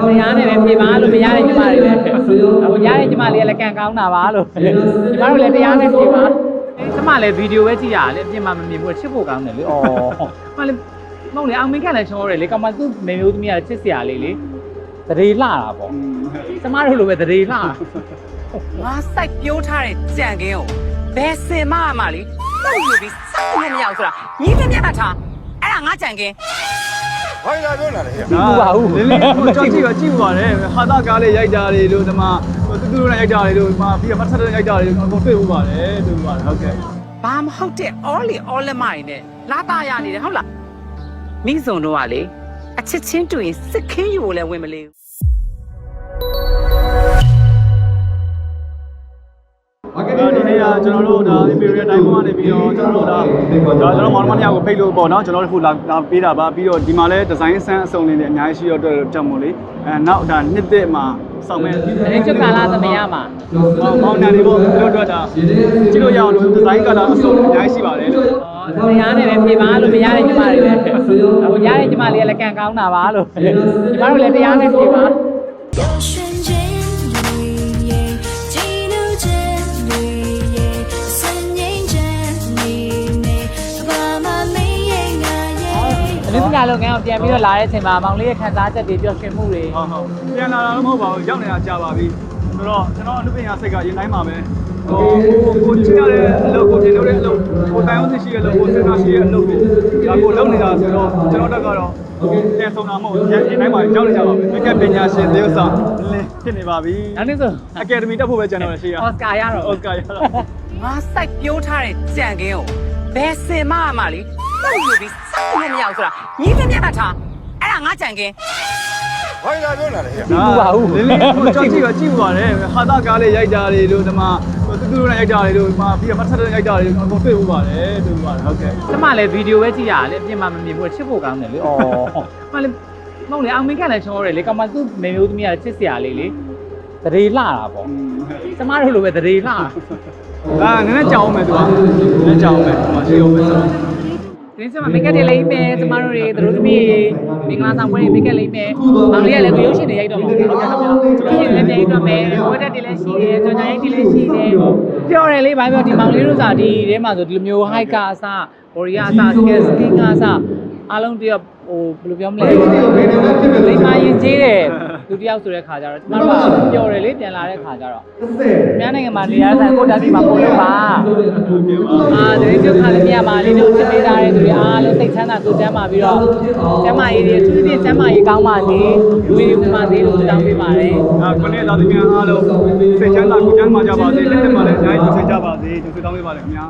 လို့မရတဲ့ညီမတွေလည်းအခုရတဲ့ညီမလေးကလည်းကန်ကောင်းတာပါလို့ညီမတို့လည်းတရားနဲ့ပြေပါအဲကျမလည်းဗီဒီယိုပဲကြည့်ရတာလေအပြင်မှာမမြင်ဘူးချစ်ဖို့ကောင်းတယ်လေဩမလည်းမဟုတ်လေအောင်မင်းကလည်းချောတယ်လေကမသူ့မေမျိုးသမီးကချစ်စရာလေးလေတရေလှတာပေါ့ကျမတို့လိုပဲတရေလှငါစိုက်ပြိုးထားတဲ့ကြံကင်းကိုဘယ်စင်မအမလေးတုတ်ယူပြီးစောက်လို့မရဘူးဆိုတာညီးပြပြတ်ထားအဲ့ဒါငါကြံကင်း ဘာလာပြောနေတာလဲမဟုတ်ပါဘူးလင်းလေးကိုကြောက်ကြည့်ပါကြည့်ပါနဲ့ဟာတာကားလေးရိုက်တာတွေလို့ဒီမှာတူတူနဲ့ရိုက်တာတွေလို့ဒီမှာပြီးတော့မထက်တဲ့ရိုက်တာတွေလို့အကုန်တွေ့ဦးပါတယ်တွေ့ဦးပါတယ်ဟုတ်ကဲ့ဘာမဟုတ်တဲ့ all လေ all လက်မတွေနဲ့လာသားရနေတယ်ဟုတ်လားမိစုံတို့ကလေအချစ်ချင်းတူရင်စစ်ခင်းယူကိုလည်းဝင်မလေးဘူးဒီနေ့ကကျွန်တော်တို့ဒါ Imperial တိုင်းပေါ်ကနေပြီးတော့ကျွန်တော်တို့ဒါဒါကျွန်တော်မောင်နှမညကိုဖိတ်လို့ပေါ့နော်ကျွန်တော်တို့ခုလာလာပေးတာပါပြီးတော့ဒီမှာလည်းဒီဇိုင်းဆန်းအစုံလေးတွေအများကြီးရှိတော့အတွက်ကြောင့်မို့လေအဲနောက်ဒါနှစ်သက်မှာစောင့်မဲ့တရေကျွတ်ကာလာသမယမှာမောင်နှံတွေပေါ့တို့အတွက်ဒါကြည့်လို့ရအောင်လို့ဒီဇိုင်းကလာအစုံအများကြီးရှိပါတယ်လို့ဩတရားနဲ့ပဲပြေပါလို့မရတဲ့ညီမတွေလည်းအခုရတဲ့ညီမလေးကလည်းကန်ကောင်းတာပါလို့ညီမတို့လည်းတရားနဲ့ပြေပါ လူပညာလုပ်ငန်းကိုပြန်ပြီးတော့လာတဲ့အချိန်မှာမောင်လေးရဲ့ခံစားချက်တွေပျော်ရွှင်မှုတွေဟုတ်ဟုတ်ပြန်လာတာတော့မဟုတ်ပါဘူးရောက်နေတာကြာပါပြီဆိုတော့ကျွန်တော်အနုပညာစိတ်ကရင်တိုင်းပါပဲဟိုကိုကြည့်ရတဲ့အလုပ်ကိုတင်လို့တဲ့အလုပ်ကိုတိုင်အောင်သိရှိတဲ့အလုပ်ကိုစဉ်းစားရှိတဲ့အလုပ်ကိုဒါကိုလုပ်နေတာဆိုတော့ကျွန်တော်တက်ကတော့ပြန်ဆုံးတာမဟုတ်ဘူးရင်တိုင်းပါကြောက်နေကြပါပဲမိကပညာရှင်သေဥစားလင်းဖြစ်နေပါပြီနောက်နေ့ဆိုအကယ်ဒမီတက်ဖို့ပဲကျွန်တော်ရှိရအော်စကာရတော့အော်စကာရတော့ငါစိုက်ပြိုးထားတဲ့ကြံကင်းကိုဘယ်စင်မအမလေး တုတ်ယူပြီးစောက်လို့မရဘူးဆိုတာညီးပြပြတ်ထားအဲ့ဒါငါကြံကင်းဘာလာပြောနေတာလဲလင်းလေးကိုကြောက်ကြည့်ပါကြည့်ပါနဲ့ဟာတာကားလေးရိုက်တာတွေလို့ဒီမှာတူတူနဲ့ရိုက်တာတွေလို့ဒီမှာပြီးတော့မထက်တဲ့ရိုက်တာတွေလို့အကုန်တွေ့ဦးပါတယ်တွေ့ဦးပါတယ်ဟုတ်ကဲ့ကျမလည်းဗီဒီယိုပဲကြည့်ရတာလေအပြင်မှာမမြင်ဘူးချစ်ဖို့ကောင်းတယ်လေဩမလည်းမဟုတ်လေအောင်မင်းကလည်းချောတယ်လေကမသူ့မေမျိုးသမီးကချစ်စရာလေးလေတရေလှတာပေါ့ကျမတို့လိုပဲတရေလှအာနည်းနည်းကြောက်အောင်မယ်သူကနည်းနည်းကြောက်အောင်မယ်ဟိုရှိအောင်မယ် ဆိုဒီစမမိတ်ကတ်တွေလိမ့်မယ်ကျမတို့တွေသူတို့သမီးတွေမင်္ဂလာဆောင်ပွဲတွေမိတ်ကတ်လိမ့်မယ်မောင်လေးကလည်းကိုရုပ်ရှင်တွေရိုက်တော့မှာဟုတ်ကဲ့ခင်ဗျာရုပ်ရှင်တွေလည်းပြန်ရိုက်တော့မယ်ဝက်တက်တွေလည်းရှိတယ်ကြော်ညာရိုက်တွေလည်းရှိတယ်ပြောတယ်လေဘာပြောဒီမောင်လေးတို့စာဒီထဲမှာဆိုဒီလိုမျိုး high ကအစဘော်ရီယာအစ scale skin ကအစအားလုံးတယောက် ဟိုဘယ်လိုပြောမလဲလိမ္မာရင်ကျေးတယ်လူတယောက်ဆိုတဲ့ခါကျတော့ကျမတို့ကပျော်တယ်လေပြန်လာတဲ့ခါကျတော့မြန်မာနိုင်ငံမှာနေရာတိုင်းကိုတက်ပြီးမှပို့လို့ပါအာတရေကျုပ်ခါလည်းမြတ်မာလေးတို့ချစ်ပေးထားတဲ့သူတွေအားလုံးစိတ်ချမ်းသာကိုယ်ချမ်းသာပြီးတော့ကျမ်းမာရေးတွေအထူးသဖြင့်ကျမ်းမာရေးကောင်းပါစေလူတွေပြပါစေလို့တောင်းပေးပါတယ်အာခொနဲ့သာသမီအားလုံးစိတ်ချမ်းသာကိုယ်ချမ်းသာကြပါစေလက်ထက်မှာလည်းအများကြီးဆွေးကြပါစေကျေးဇူးတောင်းပေးပါလေခင်ဗျာ